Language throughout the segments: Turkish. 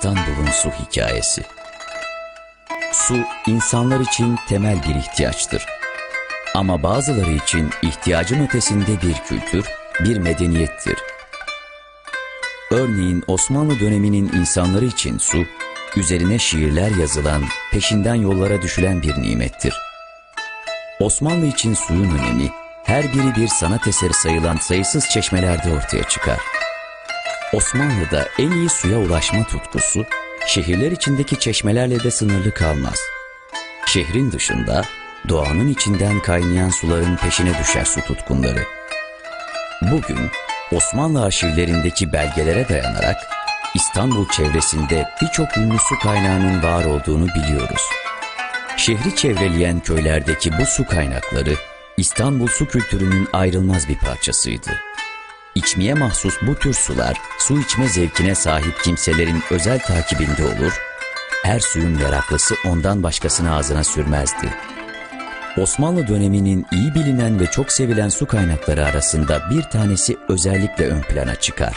İstanbul'un su hikayesi. Su insanlar için temel bir ihtiyaçtır. Ama bazıları için ihtiyacın ötesinde bir kültür, bir medeniyettir. Örneğin Osmanlı döneminin insanları için su, üzerine şiirler yazılan, peşinden yollara düşülen bir nimettir. Osmanlı için suyun önemi, her biri bir sanat eseri sayılan sayısız çeşmelerde ortaya çıkar. Osmanlı'da en iyi suya ulaşma tutkusu, şehirler içindeki çeşmelerle de sınırlı kalmaz. Şehrin dışında, doğanın içinden kaynayan suların peşine düşer su tutkunları. Bugün Osmanlı arşivlerindeki belgelere dayanarak İstanbul çevresinde birçok ünlü su kaynağının var olduğunu biliyoruz. Şehri çevreleyen köylerdeki bu su kaynakları İstanbul su kültürünün ayrılmaz bir parçasıydı. İçmeye mahsus bu tür sular su içme zevkine sahip kimselerin özel takibinde olur, her suyun meraklısı ondan başkasını ağzına sürmezdi. Osmanlı döneminin iyi bilinen ve çok sevilen su kaynakları arasında bir tanesi özellikle ön plana çıkar.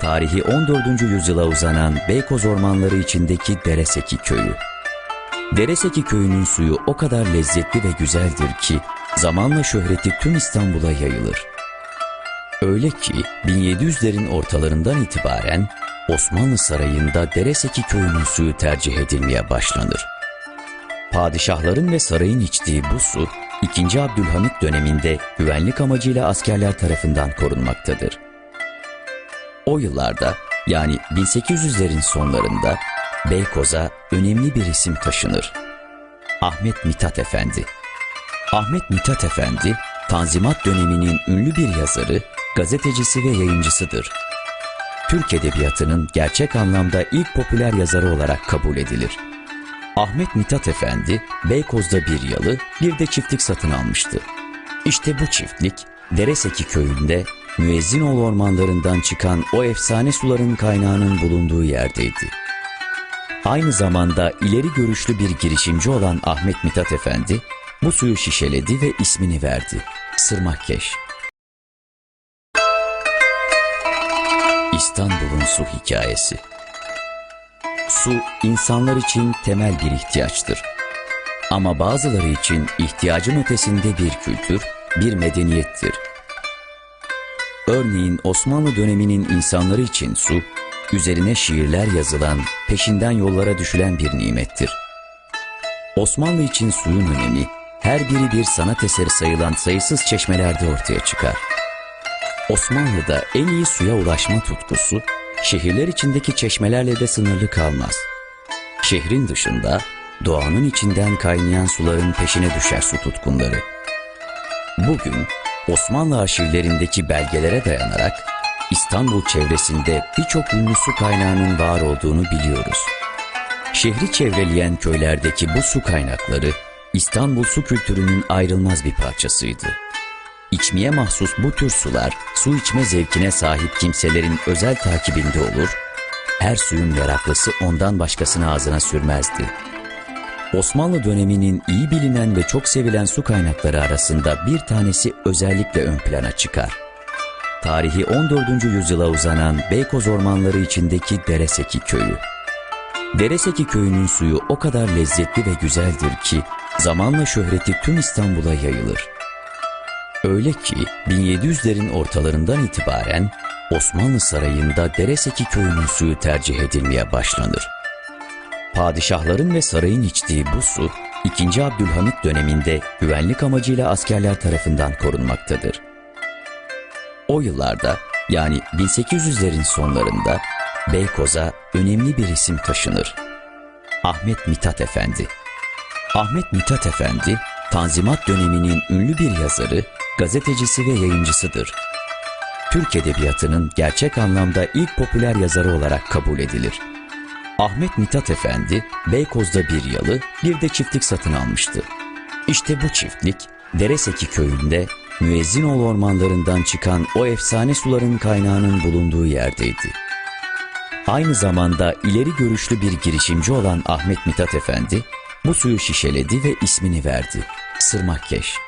Tarihi 14. yüzyıla uzanan Beykoz ormanları içindeki Dereseki köyü. Dereseki köyünün suyu o kadar lezzetli ve güzeldir ki zamanla şöhreti tüm İstanbul'a yayılır. Öyle ki 1700'lerin ortalarından itibaren Osmanlı Sarayı'nda Dereseki köyünün suyu tercih edilmeye başlanır. Padişahların ve sarayın içtiği bu su 2. Abdülhamit döneminde güvenlik amacıyla askerler tarafından korunmaktadır. O yıllarda yani 1800'lerin sonlarında Beykoz'a önemli bir isim taşınır. Ahmet Mithat Efendi. Ahmet Mithat Efendi, Tanzimat döneminin ünlü bir yazarı, gazetecisi ve yayıncısıdır. Türk Edebiyatı'nın gerçek anlamda ilk popüler yazarı olarak kabul edilir. Ahmet Mithat Efendi, Beykoz'da bir yalı, bir de çiftlik satın almıştı. İşte bu çiftlik, Dereseki köyünde Müezzinoğlu ormanlarından çıkan o efsane suların kaynağının bulunduğu yerdeydi. Aynı zamanda ileri görüşlü bir girişimci olan Ahmet Mithat Efendi, bu suyu şişeledi ve ismini verdi. Sırmakkeş. İstanbul'un su hikayesi. Su insanlar için temel bir ihtiyaçtır. Ama bazıları için ihtiyacın ötesinde bir kültür, bir medeniyettir. Örneğin Osmanlı döneminin insanları için su, üzerine şiirler yazılan, peşinden yollara düşülen bir nimettir. Osmanlı için suyun önemi, her biri bir sanat eseri sayılan sayısız çeşmelerde ortaya çıkar. Osmanlı'da en iyi suya ulaşma tutkusu, şehirler içindeki çeşmelerle de sınırlı kalmaz. Şehrin dışında, doğanın içinden kaynayan suların peşine düşer su tutkunları. Bugün Osmanlı arşivlerindeki belgelere dayanarak İstanbul çevresinde birçok ünlü su kaynağının var olduğunu biliyoruz. Şehri çevreleyen köylerdeki bu su kaynakları İstanbul su kültürünün ayrılmaz bir parçasıydı. İçmeye mahsus bu tür sular su içme zevkine sahip kimselerin özel takibinde olur, her suyun meraklısı ondan başkasını ağzına sürmezdi. Osmanlı döneminin iyi bilinen ve çok sevilen su kaynakları arasında bir tanesi özellikle ön plana çıkar. Tarihi 14. yüzyıla uzanan Beykoz ormanları içindeki Dereseki köyü. Dereseki köyünün suyu o kadar lezzetli ve güzeldir ki zamanla şöhreti tüm İstanbul'a yayılır. Öyle ki 1700'lerin ortalarından itibaren Osmanlı Sarayı'nda Dereseki köyünün suyu tercih edilmeye başlanır. Padişahların ve sarayın içtiği bu su 2. Abdülhamit döneminde güvenlik amacıyla askerler tarafından korunmaktadır. O yıllarda yani 1800'lerin sonlarında Beykoz'a önemli bir isim taşınır. Ahmet Mithat Efendi. Ahmet Mithat Efendi, Tanzimat döneminin ünlü bir yazarı, gazetecisi ve yayıncısıdır. Türk Edebiyatı'nın gerçek anlamda ilk popüler yazarı olarak kabul edilir. Ahmet Mithat Efendi, Beykoz'da bir yalı, bir de çiftlik satın almıştı. İşte bu çiftlik, Dereseki köyünde Müezzinoğlu ormanlarından çıkan o efsane suların kaynağının bulunduğu yerdeydi. Aynı zamanda ileri görüşlü bir girişimci olan Ahmet Mithat Efendi, bu suyu şişeledi ve ismini verdi. Sırmakkeş.